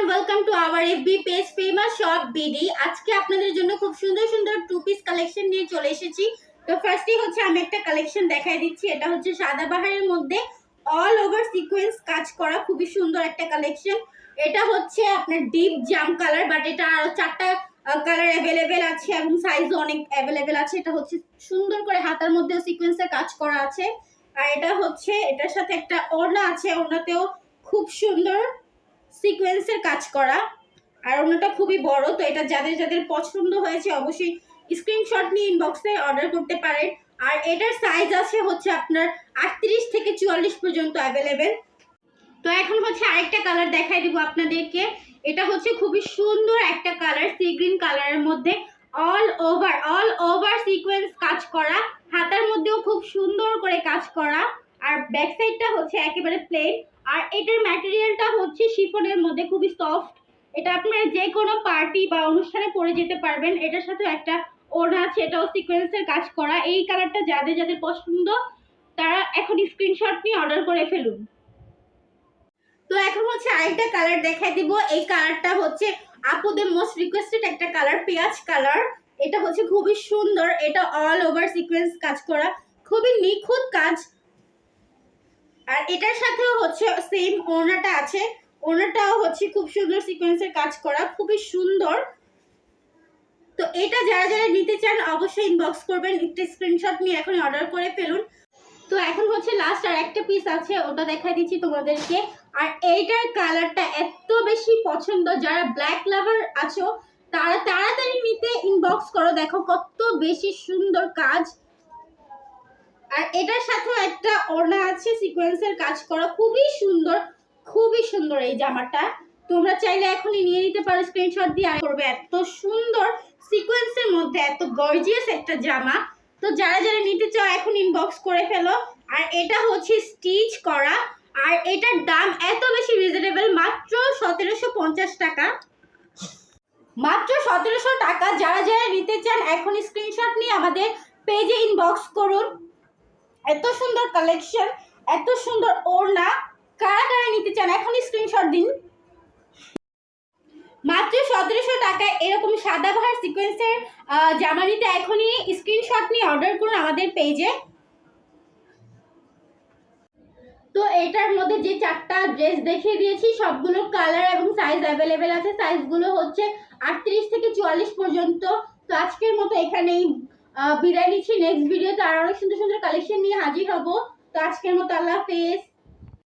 Everyone welcome to our FB page famous shop BD আজকে আপনাদের জন্য খুব সুন্দর সুন্দর টু পিস কালেকশন নিয়ে চলে এসেছি। তো ফার্স্টই হচ্ছে আমি একটা কালেকশন দেখাই দিচ্ছি। এটা হচ্ছে সাদাবাহারের মধ্যে অল ওভার সিকোয়েন্স কাজ করা খুবই সুন্দর একটা কালেকশন এটা হচ্ছে আপনার ডিপ জাম কালার বাট এটা আরও চারটা কালার অ্যাভেলেবেল আছে এবং সাইজও অনেক অ্যাভেলেবেল আছে। এটা হচ্ছে সুন্দর করে হাতার মধ্যে সিকোয়েন্সের কাজ করা আছে। আর এটা হচ্ছে, এটার সাথে একটা ওড়না আছে। ওড়নাতেও খুব সুন্দর সিকোয়েন্সের কাজ করা। আর ওনাটা খুবই বড়, তো এটা যাদের যাদের পছন্দ হয়েছে অবশ্যই স্ক্রিনশট নিয়ে ইনবক্সে অর্ডার করতে পারেন। আর এটার সাইজ আছে হচ্ছে আপনার আটত্রিশ থেকে চুয়াল্লিশ পর্যন্ত অ্যাভেলেবেল তো এখন হচ্ছে আরেকটা কালার দেখাই দিব আপনাদেরকে। এটা হচ্ছে খুবই সুন্দর একটা কালার সি গ্রিন কালারের মধ্যে all over all over sequence কাজ করা। হাতার মধ্যেও খুব সুন্দর করে কাজ করা। আর ব্যাক সাইডটা হচ্ছে একেবারে প্লেন আর এটার ম্যাটেরিয়ালটা হচ্ছে শিফনের মধ্যে খুবই সফট এটা আপনারা যে কোনো পার্টি বা অনুষ্ঠানে পরে যেতে পারবেন। এটার সাথে একটা ওড়না আছে, এটাও সিকোয়েন্সের কাজ করা। এই কালারটা যাদের যাদের পছন্দ, তারা এখন স্ক্রিনশট নিয়ে অর্ডার করে ফেলুন। তো এখন হচ্ছে আরেকটা কালার দেখাই দিব। এই কালারটা হচ্ছে আপুদের মোস্ট রিকোয়েস্টেড একটা কালার পেঁয়াজ কালার এটা হচ্ছে খুবই সুন্দর। এটা অল ওভার সিকোয়েন্স কাজ করা। খুবই নিখুঁত কাজ। আর এটার সাথেও হচ্ছে সেম ওনাটা আছে। ওনাটাও হচ্ছে খুব সুন্দর সিকোয়েন্সের কাজ করা, খুবই সুন্দর। তো এটা যারা যারা নিতে চান অবশ্যই ইনবক্স করবেন, একটা স্ক্রিনশট নিয়ে এখন অর্ডার করে ফেলুন। তো এখন হচ্ছে লাস্ট আর একটা পিস আছে, ওটা দেখাই দিচ্ছি তোমাদেরকে। আর এইটার কালারটা এত বেশি পছন্দ, যারা ব্ল্যাক লাভার আছো, তারা তাড়াতাড়ি নিতে ইনবক্স করো, দেখো কত বেশি সুন্দর কাজ। আর এটার সাথেও একটা ওড়না আছে সিকোয়েন্সের কাজ করা। খুবই সুন্দর খুবই সুন্দর এই জামাটা। তোমরা চাইলে এখনই নিয়ে নিতে পারো স্ক্রিনশট দিয়ে করবে। এত সুন্দর সিকোয়েন্সের মধ্যে, এত গর্জিয়াস একটা জামা। তো যারা যারা নিতে চাও, এখন ইনবক্স করে ফেলো। আর এটা হচ্ছে স্টিচ করা। আর এটার দাম এত বেশি রিজনেবল মাত্র সতেরোশো পঞ্চাশ টাকা। মাত্র সতেরোশো টাকা, যারা যারা নিতে চান এখন স্ক্রিনশট নিয়ে আমাদের পেজে ইনবক্স করুন। এত সুন্দর কালেকশন এত সুন্দর ওড়না, কারা কারা নিতে চান, এখনই স্ক্রিনশট দিন। মাত্র সতেরোশো টাকায় এরকম সাদাবাহার সিকোয়েন্সের জামা নিতে এখনই স্ক্রিনশট নিয়ে অর্ডার করুন আমাদের পেজে তো এটার মধ্যে যে চারটা ড্রেস দেখিয়ে দিয়েছি, সবগুলো কালার এবং সাইজ অ্যাভেলেবেল আছে। সাইজগুলো হচ্ছে আটত্রিশ থেকে চুয়াল্লিশ পর্যন্ত। তো আজকের মতো এখানেই। বিদায় নিচ্ছি। নেক্সট ভিডিওতে আর অনেক সুন্দর সুন্দর কালেকশন নিয়ে হাজির হব। তো আজকের মতো আল্লাহ হাফেজ।